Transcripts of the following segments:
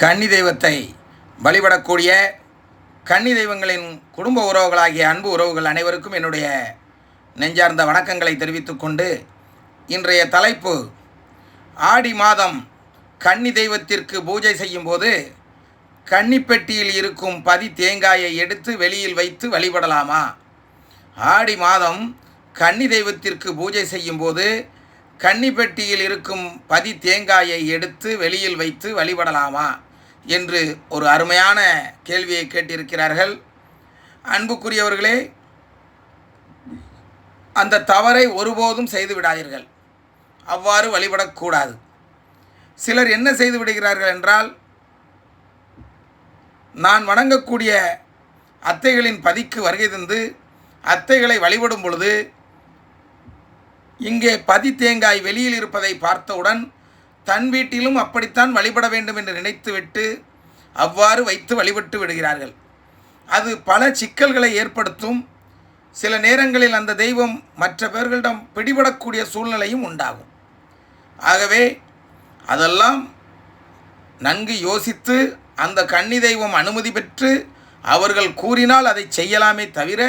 கன்னி தெய்வத்தை வழிபடக்கூடிய கன்னி தெய்வங்களின் குடும்ப உறவுகளாகிய அன்பு உறவுகள் அனைவருக்கும் என்னுடைய நெஞ்சார்ந்த வணக்கங்களை தெரிவித்துக்கொண்டு இன்றைய தலைப்பு ஆடி மாதம் கன்னி தெய்வத்திற்கு பூஜை செய்யும்போது கன்னிப்பெட்டியில் இருக்கும் பதி தேங்காயை எடுத்து வெளியில் வைத்து வழிபடலாமா? ஆடி மாதம் கன்னி தெய்வத்திற்கு பூஜை செய்யும்போது கன்னிப்பெட்டியில் இருக்கும் பதி தேங்காயை எடுத்து வெளியில் வைத்து வழிபடலாமா? என்று ஒரு அருமையான கேள்வியை கேட்டிருக்கிறார்கள். அன்புக்குரியவர்களே அந்த தவறை ஒருபோதும் செய்து விடாதீர்கள். அவ்வாறு வழிபடக்கூடாது. சிலர் என்ன செய்து விடுகிறார்கள் என்றால் நான் வணங்கக்கூடிய அத்தைகளின் பதிக்கு வருகை தந்து அத்தைகளை வழிபடும் பொழுது இங்கே பதி தேங்காய் வெளியில் இருப்பதை பார்த்தவுடன் தன் வீட்டிலும் அப்படித்தான் வழிபட வேண்டும் என்று நினைத்துவிட்டு அவ்வாறு வைத்து வழிபட்டு விடுகிறார்கள். அது பல சிக்கல்களை ஏற்படுத்தும். சில நேரங்களில் அந்த தெய்வம் மற்ற பேர்களிடம் பிடிபடக்கூடிய சூழ்நிலையும் உண்டாகும். ஆகவே அதெல்லாம் நன்கு யோசித்து அந்த கன்னி தெய்வம் அனுமதி பெற்று அவர்கள் கூறினால் அதை செய்யலாமே தவிர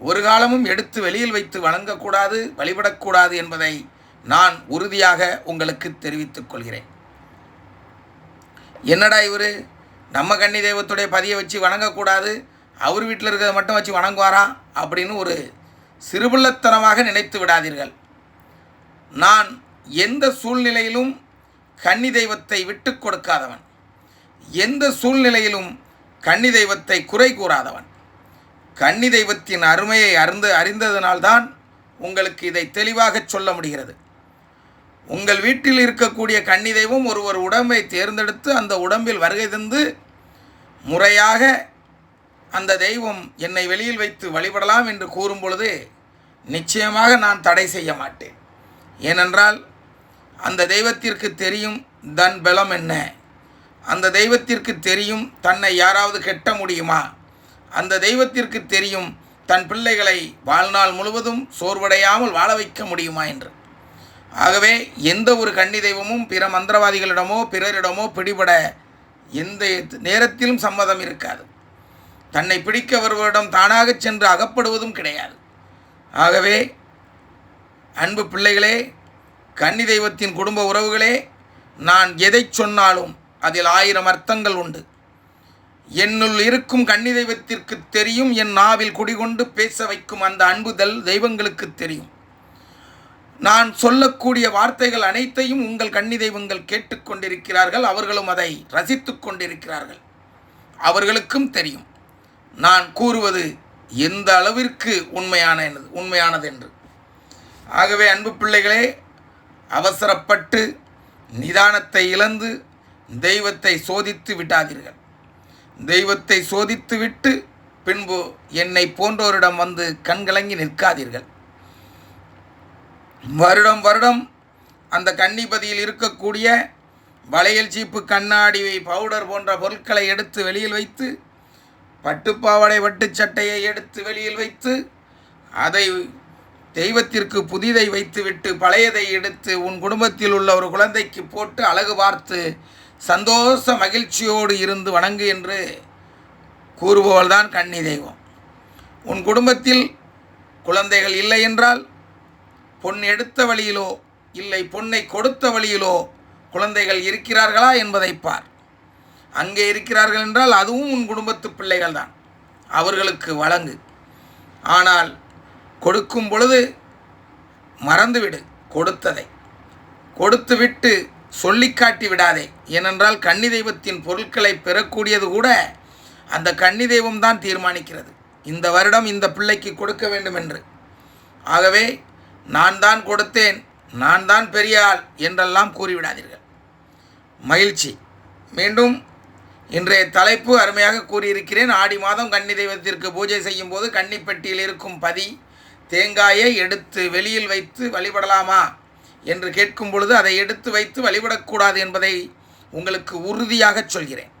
ஒரு காலமும் எடுத்து வெளியில் வைத்து வணங்கக்கூடாது வழிபடக்கூடாது என்பதை நான் உறுதியாக உங்களுக்கு தெரிவித்துக் கொள்கிறேன். என்னடா இவர்? நம்ம கன்னி தெய்வத்துடைய பதியை வச்சு வணங்கக்கூடாது அவர் வீட்டில் இருக்கிறத மட்டும் வச்சு வணங்குவாரா? அப்படின்னு ஒரு சிறுபிள்ளத்தனமாக நினைத்து விடாதீர்கள். நான் எந்த சூழ்நிலையிலும் கன்னி தெய்வத்தை விட்டு கொடுக்காதவன். எந்த சூழ்நிலையிலும் கன்னி தெய்வத்தை குறை கூறாதவன். கன்னி தெய்வத்தின் அருமையை அறிந்து அறிந்ததனால்தான் உங்களுக்கு இதை தெளிவாக சொல்ல முடிகிறது. உங்கள் வீட்டில் இருக்கக்கூடிய கன்னி தெய்வம் ஒருவர் உடம்பை தேர்ந்தெடுத்து அந்த உடம்பில் வருகை தந்து முறையாக அந்த தெய்வம் என்னை வெளியில் வைத்து வழிபடலாம் என்று கூறும் பொழுது நிச்சயமாக நான் தடை செய்ய மாட்டேன். ஏனென்றால் அந்த தெய்வத்திற்கு தெரியும் தன் பலம் என்ன. அந்த தெய்வத்திற்கு தெரியும் தன்னை யாராவது கெட்ட முடியுமா. அந்த தெய்வத்திற்கு தெரியும் தன் பிள்ளைகளை வாழ்நாள் முழுவதும் சோர்வடையாமல் வாழ வைக்க முடியுமா என்று. ஆகவே எந்த ஒரு கன்னி தெய்வமும் பிற மந்திரவாதிகளிடமோ பிறரிடமோ பிடிபட எந்த நேரத்திலும் சம்மதம் இருக்காது. தன்னை பிடிக்க வருவரிடம் தானாக சென்று அகப்படுவதும் கிடையாது. ஆகவே அன்பு பிள்ளைகளே கன்னி தெய்வத்தின் குடும்ப உறவுகளே நான் எதை சொன்னாலும் அதில் ஆயிரம் அர்த்தங்கள் உண்டு. என்னுள் இருக்கும் கன்னி தெய்வத்திற்கு தெரியும் என் நாவில் குடிகொண்டு பேச வைக்கும் அந்த அன்புதல் தெய்வங்களுக்கு தெரியும். நான் சொல்லக்கூடிய வார்த்தைகள் அனைத்தையும் உங்கள் கன்னி தெய்வங்கள் கேட்டுக்கொண்டிருக்கிறார்கள். அவர்களும் அதை ரசித்து கொண்டிருக்கிறார்கள். அவர்களுக்கும் தெரியும். நான் கூறுவது எந்த அளவிற்கு உண்மையான உண்மையானது என்று ஆகவே அன்பு பிள்ளைகளே அவசரப்பட்டு நிதானத்தை இழந்து தெய்வத்தை சோதித்து விட்டாதீர்கள். தெய்வத்தை சோதித்து விட்டு பின்பு என்னை போன்றோரிடம் வந்து கண்கலங்கி நிற்காதீர்கள். வருடம் வருடம் அந்த கன்னிப்பதியில் இருக்கக்கூடிய வளையல் சீப்பு கண்ணாடி பவுடர் போன்ற பொருட்களை எடுத்து வெளியில் வைத்து பட்டுப்பாவடை வட்டுச் சட்டையை எடுத்து வெளியில் வைத்து அதை தெய்வத்திற்கு புதிதை வைத்துவிட்டு பழையதை எடுத்து உன் குடும்பத்தில் உள்ள ஒரு குழந்தைக்கு போட்டு அழகு பார்த்து சந்தோஷ மகிழ்ச்சியோடு இருந்து வணங்கு என்று கூறுபவள்தான் கன்னி தெய்வம் உன் குடும்பத்தில் குழந்தைகள் இல்லை என்றால் பொன் எடுத்த வழியிலோ இல்லை பொன்னை கொடுத்த வழியிலோ குழந்தைகள் இருக்கிறார்களா என்பதை பார். அங்கே இருக்கிறார்கள் என்றால் அதுவும் உன் குடும்பத்து பிள்ளைகள் தான் அவர்களுக்கு வழங்கு. ஆனால் கொடுக்கும் பொழுது மறந்துவிடு கொடுத்ததை. கொடுத்துவிட்டு சொல்லி காட்டி விடாதே. ஏனென்றால் கன்னி தெய்வத்தின் பொருட்களை பெறக்கூடியது கூட அந்த கன்னி தெய்வம் தான் தீர்மானிக்கிறது. இந்த வருடம் இந்த பிள்ளைக்கு கொடுக்க வேண்டும் என்று ஆகவே நான் தான் கொடுத்தேன் நான் தான் பெரிய ஆள் என்றெல்லாம் கூறிவிடாதீர்கள். மகிழ்ச்சி. மீண்டும் இன்றைய தலைப்பு அருமையாக கூறியிருக்கிறேன். ஆடி மாதம் கன்னி தெய்வத்திற்கு பூஜை செய்யும் போது கன்னிப்பெட்டியில் இருக்கும் பதி தேங்காயை எடுத்து வெளியில் வைத்து வழிபடலாமா என்று கேட்கும் பொழுது அதை எடுத்து வைத்து வழிபடக்கூடாது என்பதை உங்களுக்கு உறுதியாக சொல்கிறேன்.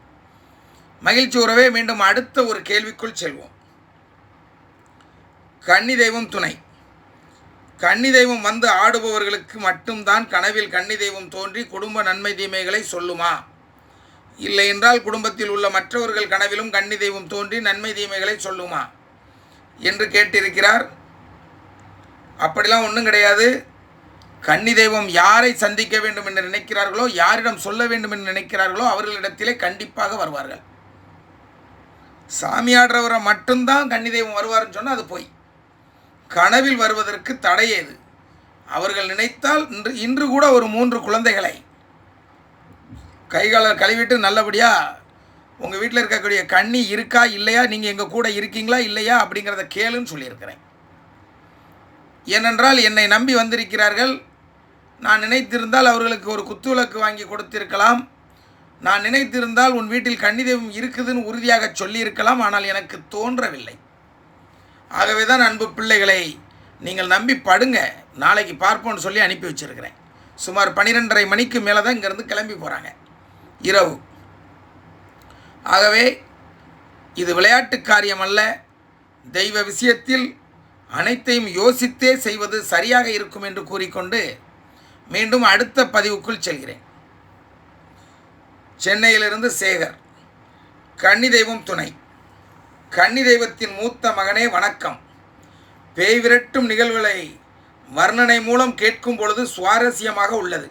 மகிழ்ச்சி உறவே மீண்டும் அடுத்த ஒரு கேள்விக்குள் செல்வோம். கன்னி தெய்வம் துணை. கன்னி தெய்வம் வந்து ஆடுபவர்களுக்கு மட்டும்தான் கனவில் கன்னி தெய்வம் தோன்றி குடும்ப நன்மை தீமைகளை சொல்லுமா? இல்லை என்றால் குடும்பத்தில் உள்ள மற்றவர்கள் கனவிலும் கன்னி தெய்வம் தோன்றி நன்மை தீமைகளை சொல்லுமா? என்று கேட்டிருக்கிறார். அப்படிலாம் ஒன்றும் கிடையாது. கன்னி தெய்வம் யாரை சந்திக்க வேண்டும் என்று நினைக்கிறார்களோ யாரிடம் சொல்ல வேண்டும் என்று நினைக்கிறார்களோ அவர்களிடத்திலே கண்டிப்பாக வருவார்கள். சாமியாடுறவரை மட்டும்தான் கன்னி தெய்வம் வருவார்னு சொன்னால் அது போய். கனவில் வருவதற்கு தடை ஏது? அவர்கள் நினைத்தால் இன்று இன்று கூட ஒரு மூன்று குழந்தைகளை கைகளை கழுவிட்டு நல்லபடியாக உங்கள் வீட்டில் இருக்கக்கூடிய கண்ணி இருக்கா இல்லையா நீங்கள் எங்கள் கூட இருக்கீங்களா இல்லையா அப்படிங்கிறத கேளுன்னு சொல்லியிருக்கிறேன். ஏனென்றால் என்னை நம்பி வந்திருக்கிறார்கள். நான் நினைத்திருந்தால் அவர்களுக்கு ஒரு குத்துவிளக்கு வாங்கி கொடுத்திருக்கலாம். நான் நினைத்திருந்தால் உன் வீட்டில் கன்னி தெய்வம் இருக்குதுன்னு உறுதியாக சொல்லியிருக்கலாம். ஆனால் எனக்கு தோன்றவில்லை. ஆகவே தான் அன்பு பிள்ளைகளை நீங்கள் நம்பி படுங்க. நாளைக்கு பார்ப்போம்னு சொல்லி அனுப்பி வச்சிருக்கிறேன். சுமார் பன்னிரெண்டரை மணிக்கு மேலே தான் இங்கேருந்து கிளம்பி போகிறாங்க இரவு. ஆகவே இது விளையாட்டு காரியம் அல்ல. தெய்வ விஷயத்தில் அனைத்தையும் யோசித்தே செய்வது சரியாக இருக்கும் என்று கூறிக்கொண்டு மீண்டும் அடுத்த பதிவுக்குள் செல்கிறேன். சென்னையிலிருந்து சேகர். கன்னி தெய்வம் துணை. கன்னி தெய்வத்தின் மூத்த மகனே வணக்கம். பேய் விரட்டும் நிகழ்வுகளை வர்ணனை மூலம் கேட்கும் பொழுது சுவாரஸ்யமாக உள்ளது.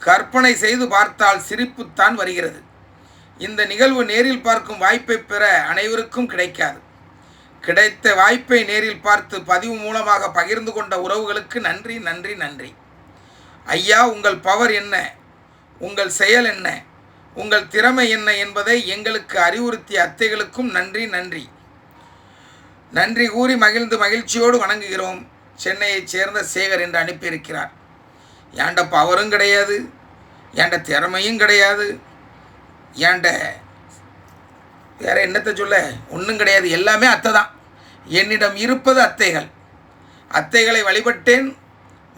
கற்பனை செய்து பார்த்தால் சிரிப்புத்தான் வருகிறது. இந்த நிகழ்வு நேரில் பார்க்கும் வாய்ப்பை பெற அனைவருக்கும் கிடைக்காது. கிடைத்த வாய்ப்பை நேரில் பார்த்து பதிவு மூலமாக பகிர்ந்து கொண்ட உறவுகளுக்கு நன்றி நன்றி நன்றி. ஐயா உங்கள் பவர் என்ன? உங்கள் செயல் என்ன? உங்கள் திறமை என்ன என்பதை எங்களுக்கு அறிவுறுத்திய அத்தைகளுக்கும் நன்றி நன்றி. நன்றி கூறி மகிழ்ந்து மகிழ்ச்சியோடு வணங்குகிறோம். சென்னையைச் சேர்ந்த சேகர் என்று அனுப்பியிருக்கிறார். ஏண்ட பவரும் கிடையாது? ஏண்ட திறமையும் கிடையாது? ஏண்ட வேற என்னத்தை சொல்ல? ஒன்றும் கிடையாது. எல்லாமே அத்தை தான் என்னிடம் இருப்பது அத்தைகள். அத்தைகளை வழிபட்டேன்.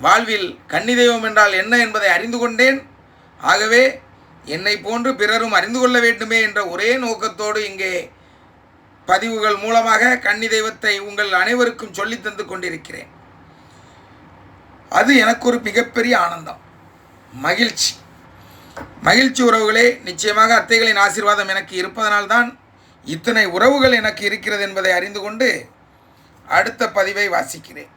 வாழ்வில் கன்னி தெய்வம் என்றால் என்ன என்பதை அறிந்து கொண்டேன். ஆகவே என்னை போன்று பிறரும் அறிந்து கொள்ள வேண்டுமே என்ற ஒரே நோக்கத்தோடு இங்கே பதிவுகள் மூலமாக கன்னி தெய்வத்தை உங்கள் அனைவருக்கும் சொல்லி தந்து கொண்டிருக்கிறேன். அது எனக்கு ஒரு மிகப்பெரிய ஆனந்தம் மகிழ்ச்சி. மகிழ்ச்சி உறவுகளே நிச்சயமாக அத்தைகளின் ஆசீர்வாதம் எனக்கு இருப்பதனால்தான் இத்தனை உறவுகள் எனக்கு இருக்கிறது என்பதை அறிந்து கொண்டு அடுத்த பதிவை வாசிக்கிறேன்.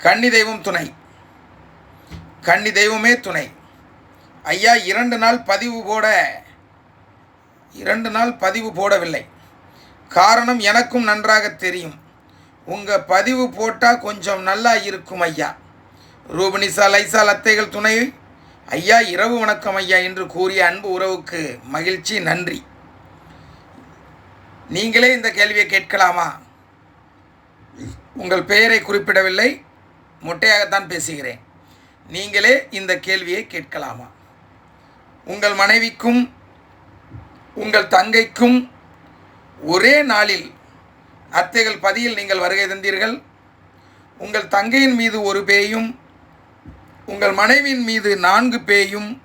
கன்னி தெய்வம் துணை. கன்னி தெய்வமே துணை. ஐயா இரண்டு நாள் பதிவு போட இரண்டு நாள் பதிவு போடவில்லை. காரணம் எனக்கும் நன்றாக தெரியும். உங்கள் பதிவு போட்டால் கொஞ்சம் நல்லா இருக்கும் ஐயா. ரூபனிசா லைசா அத்தைகள் துணை. ஐயா இரவு வணக்கம் ஐயா என்று கூறிய அன்பு உறவுக்கு மகிழ்ச்சி நன்றி. நீங்களே இந்த கேள்வியை கேட்கலாமா? உங்கள் பெயரை குறிப்பிடவில்லை மொட்டையாகத்தான் பேசுகிறேன். நீங்களே இந்த கேள்வியை கேட்கலாமா? உங்கள் மனைவிக்கும் உங்கள் தங்கைக்கும் ஒரே நாளில் அத்தைகள் பதியில் நீங்கள் வருகை தந்தீர்கள். உங்கள் தங்கையின் மீது ஒரு பேயும் உங்கள் மனைவியின் மீது நான்கு பேயும்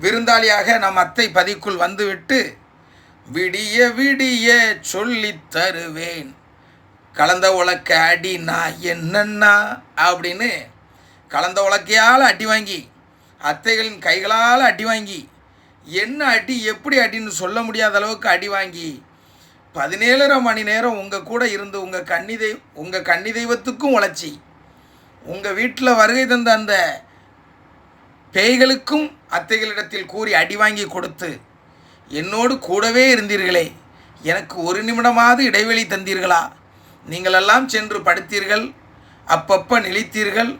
விருந்தாளியாக நம் அத்தை பதிக்குள் வந்துவிட்டு விடிய விடிய சொல்லித் தருவேன். கலந்த உலக்க அடி நான் என்னன்னா? அப்படின்னு கலந்த உலக்கையால் அடி வாங்கி அத்தைகளின் கைகளால் அடி வாங்கி என்ன அடி எப்படி அடின்னு சொல்ல முடியாத அளவுக்கு அடி வாங்கி பதினேழரை மணி நேரம் உங்கள் கூட இருந்து உங்கள் கன்னி தெய்வ உங்கள் கன்னி தெய்வத்துக்கும் உழைச்சி உங்கள் வீட்டில் வருகை தந்த அந்த பேய்களுக்கும் அத்தைகளிடத்தில் கூறி அடி வாங்கி கொடுத்து என்னோடு கூடவே இருந்தீர்களே எனக்கு ஒரு நிமிடமாவது இடைவெளி தந்தீர்களா? நீங்களெல்லாம் சென்று படுத்தீர்கள் அப்பப்போ நிலைத்தீர்கள்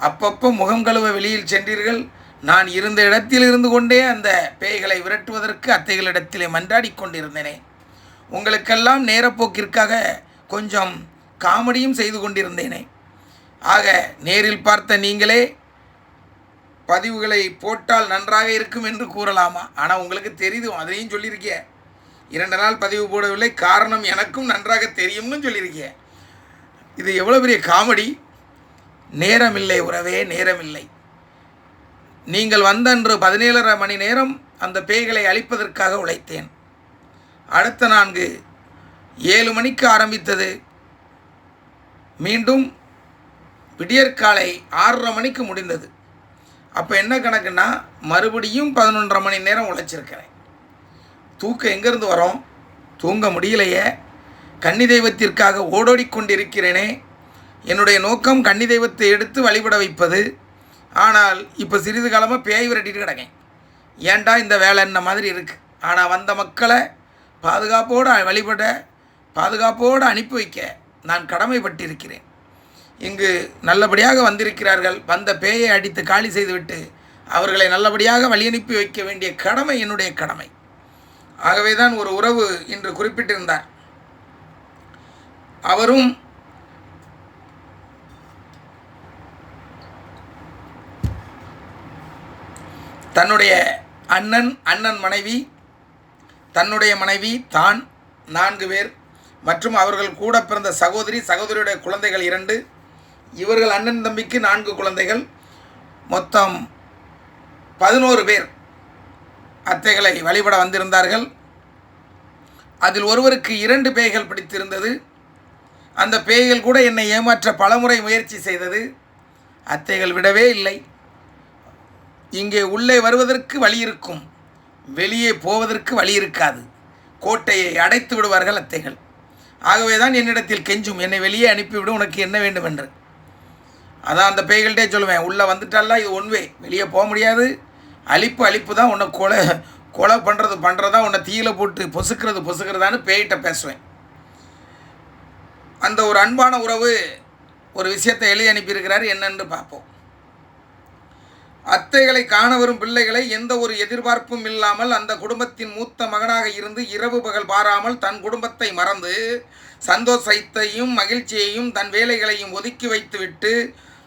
அப்பப்போ முகம் கழுவ வெளியில் சென்றீர்கள் நான் இருந்த இடத்தில் இருந்து கொண்டே அந்த பேய்களை விரட்டுவதற்கு அத்தைகளிடத்திலே மன்றாடி கொண்டிருந்தேனே. உங்களுக்கெல்லாம் நேரப்போக்கிற்காக கொஞ்சம் காமெடியும் செய்து கொண்டிருந்தேனே. ஆக நேரில் பார்த்த நீங்களே பதிவுகளை போட்டால் நன்றாக இருக்கும் என்று கூறலாமா? ஆனால் உங்களுக்கு தெரியுது அதையும் சொல்லியிருக்கிய. இரண்டு நாள் பதிவு போடவில்லை காரணம் எனக்கும் நன்றாக தெரியும்னு சொல்லியிருக்கிய. இது எவ்வளோ பெரிய காமெடி. நேரமில்லை உறவே நேரமில்லை. நீங்கள் வந்தன்று பதினேழரை மணி நேரம் அந்த பேய்களை அழிப்பதற்காக உழைத்தேன். அடுத்த நான்கு ஏழு மணிக்கு ஆரம்பித்தது. மீண்டும் விடியற்காலை ஆறரை மணிக்கு முடிந்தது. அப்போ என்ன கணக்குன்னா மறுபடியும் பதினொன்றரை மணி நேரம் உழைச்சிருக்கிறேன். தூக்கம் எங்கேருந்து வரும்? தூங்க முடியலையே. கன்னி தெய்வத்திற்காக ஓடோடி கொண்டிருக்கிறேனே என்னுடைய நோக்கம் கன்னி தெய்வத்தை எடுத்து வழிபட வைப்பது. ஆனால் இப்போ சிறிது காலமாக பேய் விரட்டிட்டு கிடக்கேன். ஏன்டா இந்த வேலை என்ன மாதிரி இருக்குது ஆனால் வந்த மக்களை பாதுகாப்போடு வழிபட பாதுகாப்போடு அனுப்பி வைக்க நான் கடமைப்பட்டிருக்கிறேன். இங்கு நல்லபடியாக வந்திருக்கிறார்கள். வந்த பேயை அடித்து காலி செய்துவிட்டு அவர்களை நல்லபடியாக வழி அனுப்பி வைக்க வேண்டிய கடமை என்னுடைய கடமை. ஆகவே தான் ஒரு உறவு இன்று குறிப்பிட்டிருந்தார். அவரும் தன்னுடைய அண்ணன் அண்ணன் மனைவி தன்னுடைய மனைவி தான் நான்கு பேர் மற்றும் அவர்கள் கூட பிறந்த சகோதரி சகோதரியுடைய குழந்தைகள் இரண்டு இவர்கள் அண்ணன் தம்பிக்கு நான்கு குழந்தைகள் மொத்தம் பதினோரு பேர் அத்தைகளை வழிபட வந்திருந்தார்கள். அதில் ஒருவருக்கு இரண்டு பேய்கள் பிடித்திருந்தது. அந்த பேய்கள் கூட என்னை ஏமாற்ற பலமுறை முயற்சி செய்தது. அத்தைகள் விடவே இல்லை. இங்கே உள்ளே வருவதற்கு வழி இருக்கும். வெளியே போவதற்கு வழி இருக்காது. கோட்டையை அடைத்து விடுவார்கள் அத்தைகள். ஆகவே தான் என்னிடத்தில் கெஞ்சும். என்னை வெளியே அனுப்பிவிடும் உனக்கு என்ன வேண்டும் என்று அதான் அந்த பேய்கள்கிட்டே சொல்லுவேன் உள்ளே வந்துட்டால இது ஒன்வே வெளியே போக முடியாது. அழிப்பு அழிப்பு தான் உன்னை கொலை கொலை பண்ணுறது பண்ணுறதா உன்னை தீயில போட்டு பொசுக்கிறது பொசுக்கிறதான்னு பேய்கிட்ட பேசுவேன். அந்த ஒரு அன்பான உறவு ஒரு விஷயத்தை எழுதி அனுப்பியிருக்கிறார் என்னன்னு பார்ப்போம். அத்தைகளை காண வரும் பிள்ளைகளை எந்த ஒரு எதிர்பார்ப்பும் இல்லாமல் அந்த குடும்பத்தின் மூத்த மகனாக இருந்து இரவு பகல் பாராமல் தன் குடும்பத்தை மறந்து சந்தோஷத்தையும் மகிழ்ச்சியையும் தன் வேலைகளையும் ஒதுக்கி வைத்துவிட்டு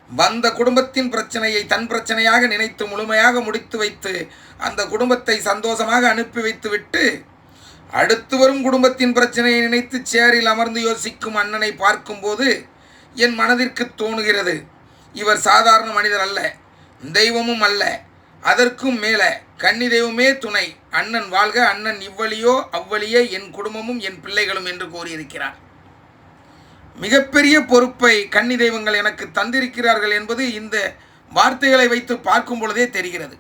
வந்த குடும்பத்தின் பிரச்சனையை தன் பிரச்சனையாக நினைத்து முழுமையாக முடித்து வைத்து அந்த குடும்பத்தை சந்தோஷமாக அனுப்பி வைத்துவிட்டு அடுத்து வரும் குடும்பத்தின் பிரச்சனையை நினைத்து சேரில் அமர்ந்து யோசிக்கும் அண்ணனை பார்க்கும்போது என் மனதிற்கு தோணுகிறது. இவர் சாதாரண மனிதர் அல்ல. தெய்வமும் அல்ல. அதற்கும் மேலே கன்னி தெய்வமே துணை. அண்ணன் வாழ்க அண்ணன் இவ்வழியோ அவ்வழியே என் குடும்பமும் என் பிள்ளைகளும் என்று கூறியிருக்கிறார். மிகப்பெரிய பொறுப்பை கன்னி தெய்வங்கள் எனக்கு தந்திருக்கிறார்கள் என்பது இந்த வார்த்தைகளை வைத்து பார்க்கும் பொழுதே தெரிகிறது.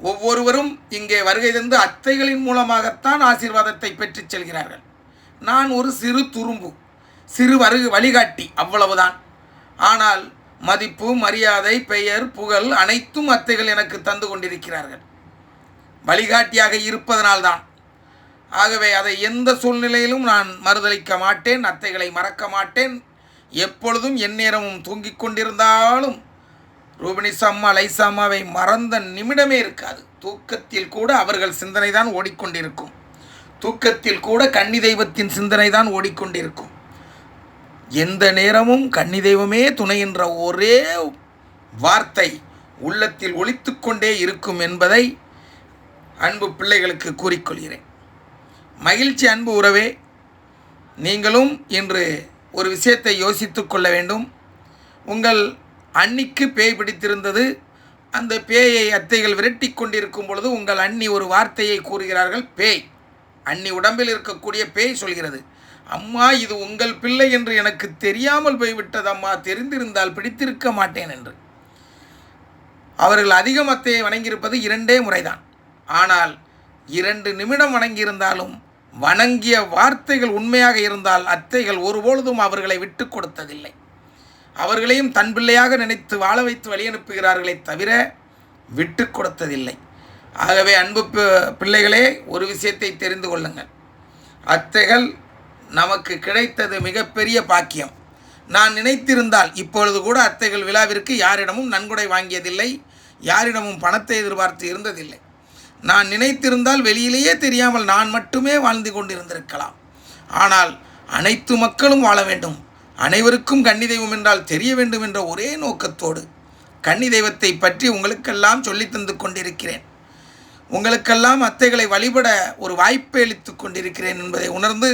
ஒவ்வொருவரும் இங்கே வருகை தந்து அத்தைகளின் மூலமாகத்தான் ஆசீர்வாதத்தை பெற்றுச் செல்கிறார்கள். நான் ஒரு சிறு துரும்பு சிறு வருகு வழிகாட்டி அவ்வளவுதான். ஆனால் மதிப்பு மரியாதை பெயர் புகழ் அனைத்தும் அத்தைகள் எனக்கு தந்து கொண்டிருக்கிறார்கள். வழிகாட்டியாக இருப்பதனால்தான். ஆகவே அதை எந்த சூழ்நிலையிலும் நான் மறுதளிக்க மாட்டேன் அத்தைகளை மறக்க மாட்டேன். எப்பொழுதும் எந்நேரமும் தூங்கிக் கொண்டிருந்தாலும் ரூபினிஸ் அம்மா லைசா அம்மாவை மறந்த நிமிடமே இருக்காது. தூக்கத்தில் கூட அவர்கள் சிந்தனை தான் ஓடிக்கொண்டிருக்கும். தூக்கத்தில் கூட கன்னி தெய்வத்தின் சிந்தனை தான் ஓடிக்கொண்டிருக்கும். எந்த நேரமும் கன்னி தெய்வமே துணை என்ற ஒரே வார்த்தை உள்ளத்தில் ஒலித்துக்கொண்டே இருக்கும் என்பதை அன்பு பிள்ளைகளுக்கு கூறிக்கொள்கிறேன். மகிழ்ச்சி அன்பு உறவே நீங்களும் இன்று ஒரு விஷயத்தை யோசித்து கொள்ள வேண்டும். உங்கள் அன்னிக்கு பேய் பிடித்திருந்தது அந்த பேயை அத்தைகள் விரட்டி கொண்டிருக்கும் பொழுது உங்கள் அண்ணி ஒரு வார்த்தையை கூறுகிறார்கள் பேய். அன்னி உடம்பில் இருக்கக்கூடிய பேய் சொல்கிறது. அம்மா இது உங்கள் பிள்ளை என்று எனக்கு தெரியாமல் போய்விட்டது அம்மா. தெரிந்திருந்தால் பிடித்திருக்க மாட்டேன் என்று. அவர்கள் அதிகம் அத்தையை வணங்கியிருப்பது இரண்டே முறைதான். ஆனால் இரண்டு நிமிடம் வணங்கியிருந்தாலும் வணங்கிய வார்த்தைகள் உண்மையாக இருந்தால் அத்தைகள் ஒருபொழுதும் அவர்களை விட்டு கொடுத்ததில்லை. அவர்களையும் தன் பிள்ளையாக நினைத்து வாழ வைத்து வழியனுப்புகிறார்களே தவிர விட்டு கொடுத்ததில்லை. ஆகவே அன்பு பி- பிள்ளைகளே ஒரு விஷயத்தை தெரிந்து கொள்ளுங்கள். அத்தைகள் நமக்கு கிடைத்தது மிகப்பெரிய பாக்கியம். நான் நினைத்திருந்தால் இப்பொழுது கூட அத்தைகள் விழாவிற்கு யாரிடமும் நன்கொடை வாங்கியதில்லை யாரிடமும் பணத்தை எதிர்பார்த்து இருந்ததில்லை. நான் நினைத்திருந்தால் வெளியிலேயே தெரியாமல் நான் மட்டுமே வாழ்ந்து கொண்டிருந்திருக்கலாம். ஆனால் அனைத்து மக்களும் வாழ வேண்டும். அனைவருக்கும் கன்னி தெய்வம் என்றால் தெரிய வேண்டும் என்ற ஒரே நோக்கத்தோடு கன்னி தெய்வத்தை பற்றி உங்களுக்கெல்லாம் சொல்லித் தந்து கொண்டிருக்கிறேன். உங்களுக்கெல்லாம் அத்தைகளை வழிபட ஒரு வாய்ப்பை அளித்துக் கொண்டிருக்கிறேன் என்பதை உணர்ந்து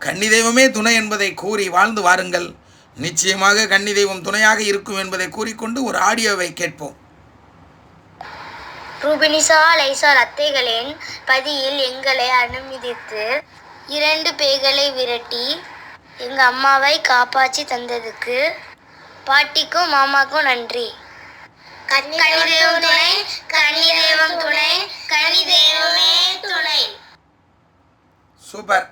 கன்னி தெய்வமே துணை என்பதை கூறி வாழ்ந்து வாருங்கள். நிச்சயமாக கன்னி தெய்வம் துணையாக இருக்கும் என்பதை கூறிக்கொண்டு ஒரு ஆடியோவை கேட்போம். ரூபினிசா லைசால் அத்தைகளின் பதியில் எங்களை அனுமதித்து இரண்டு பேய்களை விரட்டி எங்க அம்மாவை காப்பாற்றி தந்ததுக்கு பாட்டிக்கும் மாமாக்கும் நன்றி. கன்னி தெய்வம் துணை கன்னி தெய்வம் துணை கன்னி தெய்வமே துணை சூப்பர்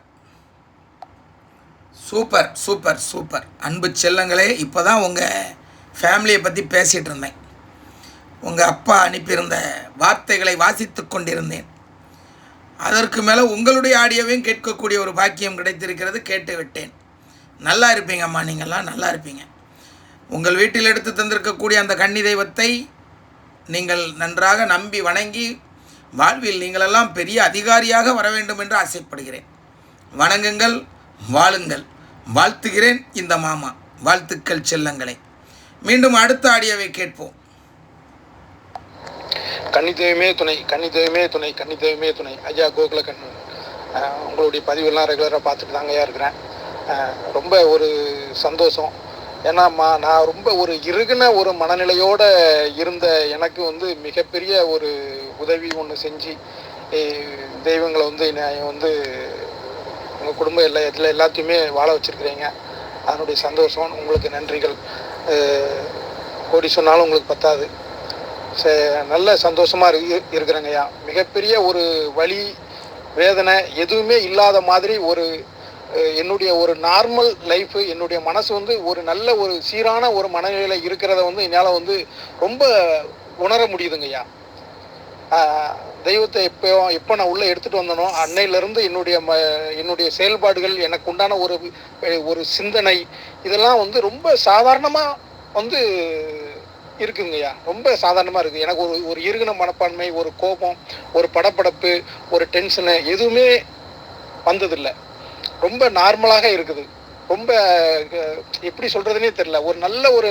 சூப்பர் சூப்பர் சூப்பர். அன்பு செல்லங்களே இப்போ தான் உங்கள் ஃபேமிலியை பற்றி பேசிகிட்டு இருந்தேன். உங்கள் அப்பா அனுப்பியிருந்த வார்த்தைகளை வாசித்து கொண்டிருந்தேன். அதற்கு மேலே உங்களுடைய ஆடியோவையும் கேட்கக்கூடிய ஒரு பாக்கியம் கிடைத்திருக்கிறது கேட்டு விட்டேன். நல்லா இருப்பீங்க அம்மா நீங்கள்லாம் நல்லா இருப்பீங்க. உங்கள் வீட்டில் எடுத்து தந்திருக்கக்கூடிய அந்த கன்னி தெய்வத்தை நீங்கள் நன்றாக நம்பி வணங்கி வாழ்வில் நீங்களெல்லாம் பெரிய அதிகாரியாக வர வேண்டும் என்று ஆசைப்படுகிறேன். வணங்குங்கள் வாழுங்கள். வாழ்த்துகிறேன் இந்த மாமா. வாழ்த்துக்கள் செல்லங்களை. மீண்டும் அடுத்த ஆடியோவை கேட்போம். கன்னி தெய்வமே துணை கன்னிதெய்வமே துணை கன்னி தெய்வமே துணை. ஐயா கோகுல கண்ணன் உங்களுடைய பதிவெல்லாம் ரெகுலராக பார்த்துட்டு தாங்க ஐயா இருக்கிறேன் ரொம்ப ஒரு சந்தோஷம். ஏன்னா மா நான் ரொம்ப ஒரு இறுகின ஒரு மனநிலையோடு இருந்த எனக்கு வந்து மிகப்பெரிய ஒரு உதவி ஒன்று செஞ்சு தெய்வங்களை வந்து நான் வந்து உங்கள் குடும்ப எல்லா இதில் எல்லாத்தையுமே வாழ வச்சுருக்கிறீங்க. அதனுடைய சந்தோஷம் உங்களுக்கு நன்றிகள். கோடி சொன்னாலும் உங்களுக்கு பத்தாது. ச- நல்ல சந்தோஷமாக இருக்கு இருக்கிறேங்கய்யா மிகப்பெரிய ஒரு வழி வேதனை எதுவுமே இல்லாத மாதிரி ஒரு என்னுடைய ஒரு நார்மல் லைஃப் என்னுடைய மனசு வந்து ஒரு நல்ல ஒரு சீரான ஒரு மனநிலையில் இருக்கிறத வந்து என்னால் வந்து ரொம்ப உணர முடியுதுங்கய்யா தெய்வத்தை எப்போ எப்போ நான் உள்ளே எடுத்துகிட்டு வந்தனோ அன்னையிலேருந்து என்னுடைய ம என்னுடைய செயல்பாடுகள் எனக்கு உண்டான ஒரு ஒரு சிந்தனை இதெல்லாம் வந்து ரொம்ப சாதாரணமாக வந்து இருக்குங்கய்யா ரொம்ப சாதாரணமாக இருக்குது எனக்கு ஒரு ஒரு இருகின மனப்பான்மை ஒரு கோபம் ஒரு படப்படப்பு ஒரு டென்ஷனு எதுவுமே வந்ததில்லை. ரொம்ப நார்மலாக இருக்குது. ரொம்ப எப்படி சொல்கிறதுனே தெரில ஒரு நல்ல ஒரு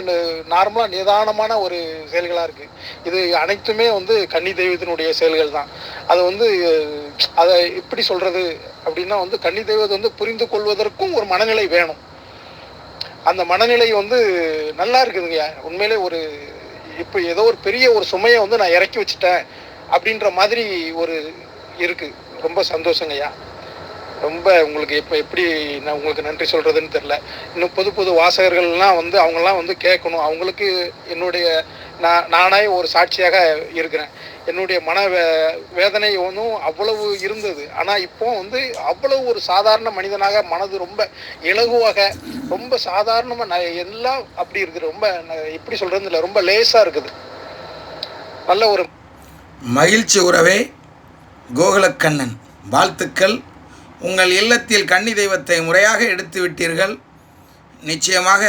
நார்மலாக நிதானமான ஒரு செயல்களாக இருக்குது இது அனைத்துமே வந்து கன்னி தெய்வத்தினுடைய செயல்கள் தான். அதை வந்து அதை எப்படி சொல்கிறது அப்படின்னா வந்து கன்னி தெய்வத்தை வந்து புரிந்து கொள்வதற்கும் ஒரு மனநிலை வேணும். அந்த மனநிலை வந்து நல்லா இருக்குதுங்கய்யா உண்மையிலே ஒரு இப்போ ஏதோ ஒரு பெரிய ஒரு சுமையை வந்து நான் இறக்கி வச்சுட்டேன் அப்படின்ற மாதிரி ஒரு இருக்கு. ரொம்ப சந்தோஷங்கய்யா. ரொம்ப உங்களுக்கு இப்போ எப்படி நான் உங்களுக்கு நன்றி சொல்கிறதுன்னு தெரில இன்னும் புது புது வாசகர்கள்லாம் வந்து அவங்கெல்லாம் வந்து கேட்கணும். அவங்களுக்கு என்னுடைய நான் நானாய் ஒரு சாட்சியாக இருக்கிறேன். என்னுடைய மன வே வேதனை ஒன்றும் அவ்வளவு இருந்தது. ஆனால் இப்போ வந்து அவ்வளவு ஒரு சாதாரண மனிதனாக மனது ரொம்ப இலகுவாக ரொம்ப சாதாரணமாக நான் எல்லாம் அப்படி இருக்குது. ரொம்ப எப்படி சொல்கிறது இல்லை ரொம்ப லேசாக இருக்குது. நல்ல ஒரு மகிழ்ச்சி உறவே கோகுலக்கண்ணன். வாழ்த்துக்கள். உங்கள் இல்லத்தில் கன்னி தெய்வத்தை முறையாக எடுத்து விட்டீர்கள். நிச்சயமாக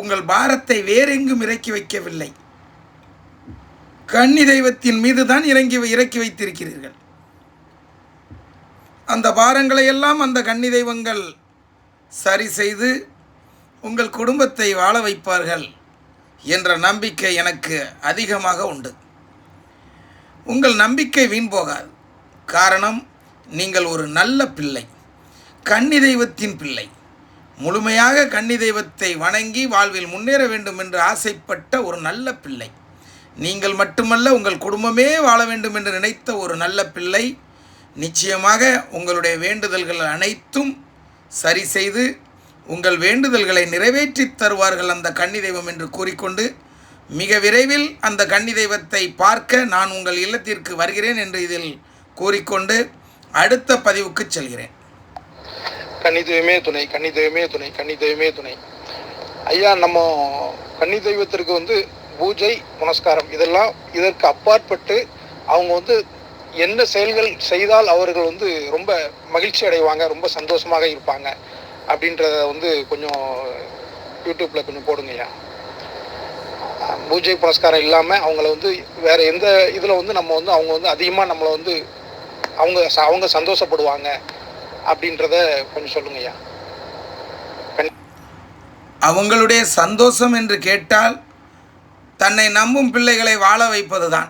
உங்கள் பாரத்தை வேறெங்கும் இறக்கி வைக்கவில்லை. கன்னி தெய்வத்தின் மீது தான் இறங்கி இறக்கி வைத்திருக்கிறீர்கள். அந்த பாரங்களை எல்லாம் அந்த கன்னி தெய்வங்கள் சரி செய்து உங்கள் குடும்பத்தை வாழ வைப்பார்கள் என்ற நம்பிக்கை எனக்கு அதிகமாக உண்டு. உங்கள் நம்பிக்கை வீண் போகாது. காரணம் நீங்கள் ஒரு நல்ல பிள்ளை கன்னி தெய்வத்தின் பிள்ளை. முழுமையாக கன்னி தெய்வத்தை வணங்கி வாழ்வில் முன்னேற வேண்டும் என்று ஆசைப்பட்ட ஒரு நல்ல பிள்ளை. நீங்கள் மட்டுமல்ல உங்கள் குடும்பமே வாழ வேண்டும் என்று நினைத்த ஒரு நல்ல பிள்ளை. நிச்சயமாக உங்களுடைய வேண்டுதல்கள் அனைத்தும் சரி செய்து உங்கள் வேண்டுதல்களை நிறைவேற்றி தருவார்கள் அந்த கன்னி தெய்வம் என்று கூறிக்கொண்டு மிக விரைவில் அந்த கன்னி தெய்வத்தை பார்க்க நான் உங்கள் இல்லத்திற்கு வருகிறேன் என்று இதில் கூறிக்கொண்டு அடுத்த பதிவுக்கு செல்கிறேன். கன்னி தெய்வமே துணை கன்னி தெய்வமே துணை கன்னி தெய்வமே துணை. ஐயா நம்ம கன்னி தெய்வத்திற்கு வந்து பூஜை புனஸ்காரம் இதெல்லாம் இதற்கு அப்பாற்பட்டு அவங்க வந்து என்ன செயல்கள் செய்தால் அவர்கள் வந்து ரொம்ப மகிழ்ச்சி அடைவாங்க ரொம்ப சந்தோஷமாக இருப்பாங்க அப்படின்றத வந்து கொஞ்சம் யூடியூப்பில் கொஞ்சம் போடுங்க ஐயா. பூஜை புனஸ்காரம் இல்லாமல் அவங்கள வந்து வேற எந்த இதில் வந்து நம்ம வந்து அவங்க வந்து அதிகமாக நம்மளை வந்து அவங்க ச- அவங்க சந்தோஷப்படுவாங்க அப்படின்றத கொஞ்சம் சொல்லுங்க ஐயா. அவங்களுடைய சந்தோஷம் என்று கேட்டால் தன்னை நம்பும் பிள்ளைகளை வாழ வைப்பதுதான்.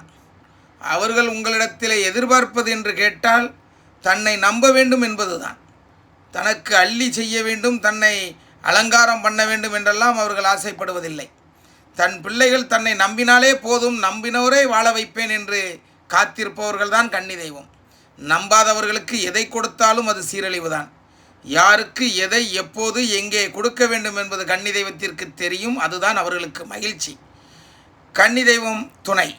அவர்கள் உங்களிடத்தில் எதிர்பார்ப்பது என்று கேட்டால் தன்னை நம்ப வேண்டும் என்பதுதான். தனக்கு அள்ளி செய்ய வேண்டும் தன்னை அலங்காரம் பண்ண வேண்டும் என்றெல்லாம் அவர்கள் ஆசைப்படுவதில்லை. தன் பிள்ளைகள் தன்னை நம்பினாலே போதும் நம்பினோரே வாழ வைப்பேன் என்று காத்திருப்பவர்கள் தான் கன்னி தெய்வம் நம்பாதவர்களுக்கு எதை கொடுத்தாலும் அது சீரழிவுதான். யாருக்கு எதை எப்போது எங்கே கொடுக்க வேண்டும் என்பது கன்னி தெய்வத்திற்கு தெரியும். அதுதான் அவர்களுக்கு மகிழ்ச்சி. கன்னி தெய்வம் துணை.